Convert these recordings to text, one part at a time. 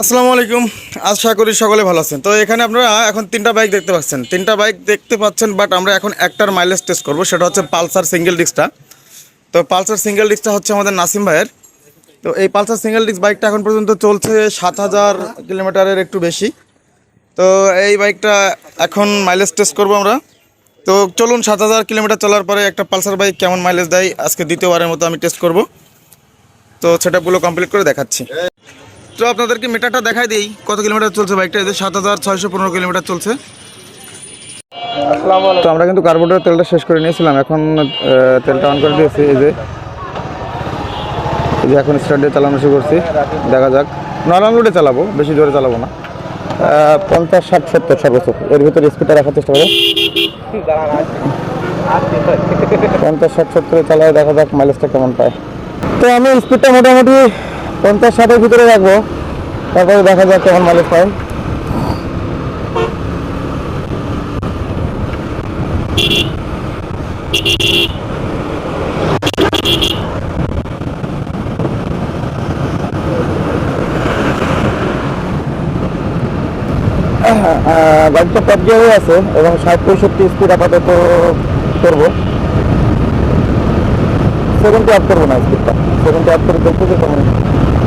আসসালামু আলাইকুম। আশা করি সকলে ভালো আছেন। তো এখানে আপনারা এখন তিনটা বাইক দেখতে পাচ্ছেন। তিনটা বাইক দেখতে পাচ্ছেন বাট আমরা এখন একটার মাইলেজ টেস্ট করব, সেটা হচ্ছে পালসার সিঙ্গেল ডিস্কটা তো পালসার সিঙ্গেল ডিস্কটা হচ্ছে আমাদের নাসিম ভাইয়ের। তো এই পালসার সিঙ্গেল ডিস্ক বাইকটা এখন পর্যন্ত চলছে সাত হাজার কিলোমিটারের একটু বেশি। তো এই বাইকটা এখন মাইলেজ টেস্ট করব আমরা। তো চলুন, সাত হাজার কিলোমিটার চলার পরে একটা পালসার বাইক কেমন মাইলেজ দেয়, আজকে দ্বিতীয়বারের মতো আমি টেস্ট করব। তো সেটাগুলো কমপ্লিট করে দেখাচ্ছি। তো আপনাদেরকে মিটারটা দেখাই দিই কত কিলোমিটার চলছে বাইকটা? এদের সাত হাজার ছয়শো পনেরো কিলোমিটার চলছে। তো আমরা কিন্তু কার্বোরেটর তেলটা শেষ করে নিয়েছিলাম এখন তেলটা অন করে দিয়েছি এই যে। এই যে এখন স্টার্ট দিয়ে চালানো শুরু করছি দেখা যাক। নর্মাল রোডে চালাবো বেশি জোরে চালাবো না। আহ, পঞ্চাশ ষাট সত্তর সর্বোচ্চ এর ভিতরে স্পিডটা রাখার চেষ্টা করো। পঞ্চাশ ষাট সত্তরে চালায় দেখা যাক মাইলেজটা কেমন পায়। তো আমি স্পিডটা মোটামুটি পঞ্চাশ ষাটের ভিতরে রাখব। তারপরে দেখা যাক কেমন মাইলেজ পায়। বাইকটা টপ গিয়ারে আছে এবং ষাট পঁয়ষট্টি স্পিড আপাতত করব। সেভেন্টি আপ করব না স্পিডটা সেভেন্টি আপ করে দেখব যে কেমন।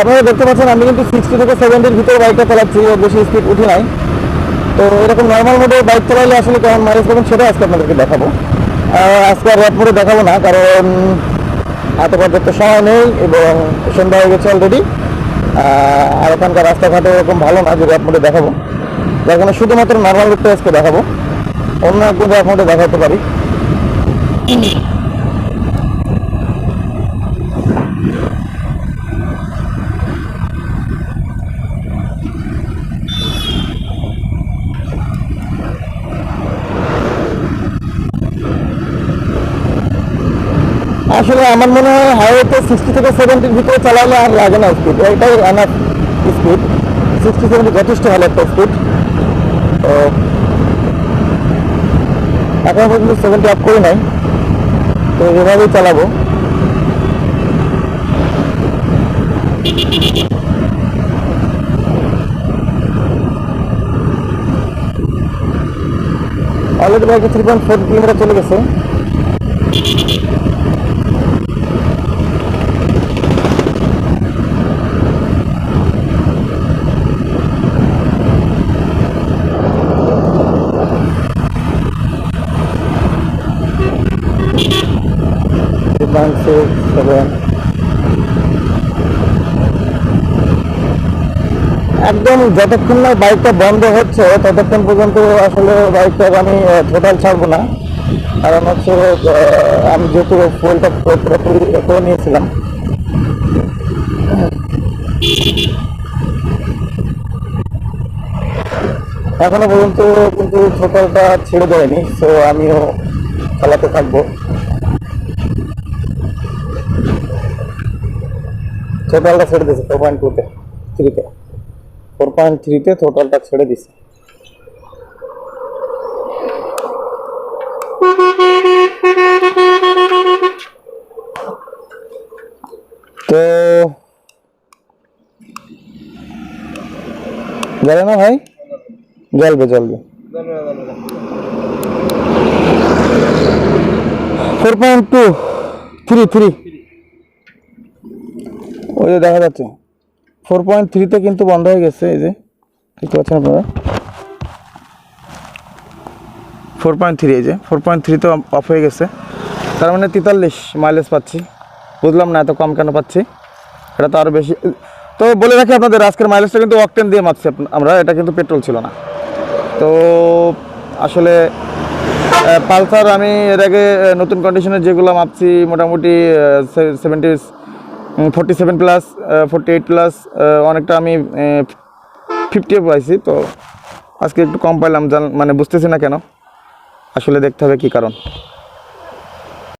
আপনারা দেখতে পাচ্ছেন, আমি কিন্তু সিক্সটি থেকে সেভেন্টির ভিতরে বাইকটা চালাচ্ছি বেশি স্পিড উঠি নাই। তো এরকম নর্মাল মোডে বাইক চালাইলে আসলে কেমন মাইলেজ পাবেন সেটা আজকে আপনাদেরকে দেখাবো। আজকে আর র্যাপ মোডে দেখাবো না, কারণ এত পর্যাপ্ত সময় নেই এবং সন্ধ্যা হয়ে গেছে অলরেডি আর এখানকার রাস্তাঘাটে এরকম ভালো না যে র্যাপ মোডে দেখাবো। যার কারণে শুধুমাত্র নর্মাল রুটটা আজকে দেখাবো। অন্য একদিন র্যাপ মোডে দেখাতে পারি। আসলে আমার মনে হয় হাইওয়েতে সিক্সটি থেকে সেভেন্টির ভিতরে চালালে আর লাগে না স্পিড এটাই এনাফ স্পিড সিক্সটি সেভেন্টি যথেষ্ট ভালো একটা স্পিড তো এখন পর্যন্ত সেভেন্টি আপ করি নাই। তো এভাবেই চালাবো। অলরেডি বাইকে থ্রি পয়েন্ট ফোর কিলোমিটার চলে গেছে। Six একদম যতক্ষণ না বাইকটা বন্ধ হচ্ছে, ততক্ষণ পর্যন্ত আসলে বাইকটা আমি টোটাল ছাড়বো না। কারণ হচ্ছে আমি যেহেতু পুরোপুরি করে নিয়েছিলাম। এখনও পর্যন্ত কিন্তু টোটালটা ছেড়ে দেয়নি সো আমিও চালাতে থাকব। টোটালটা ছেড়ে দিয়েছে ফোর পয়েন্ট টুতে থ্রিতে ফোর পয়েন্ট থ্রিতে টোটালটা ছেড়ে দিছে তো জ্বলে না ভাই? জ্বলবে জ্বলবে four point two three three ওই যে দেখা যাচ্ছে। ফোর পয়েন্ট থ্রিতে কিন্তু বন্ধ হয়ে গেছে, এই যে। দেখতে পাচ্ছেন আপনারা? ফোর পয়েন্ট থ্রি এই যে। ফোর পয়েন্ট থ্রিতে অফ হয়ে গেছে। তার মানে তেতাল্লিশ মাইলেজ পাচ্ছি। বুঝলাম না এত কম কেন পাচ্ছি? এটা তো আরও বেশি। তো বলে রাখি আপনাদের, আজকের মাইলেজটা কিন্তু অকটেন দিয়ে আপ- আমরা। এটা কিন্তু পেট্রোল ছিল না। তো আসলে পালসার আমি এর আগে নতুন কন্ডিশনে যেগুলো মাপছি, মোটামুটি seventy forty seven plus forty eight plus অনেকটা আমি ফিফটি পাইছি, তো আজকে একটু কম পাইলাম মানে বুঝতেছি না কেন। আসলে দেখতে হবে কী কারণ।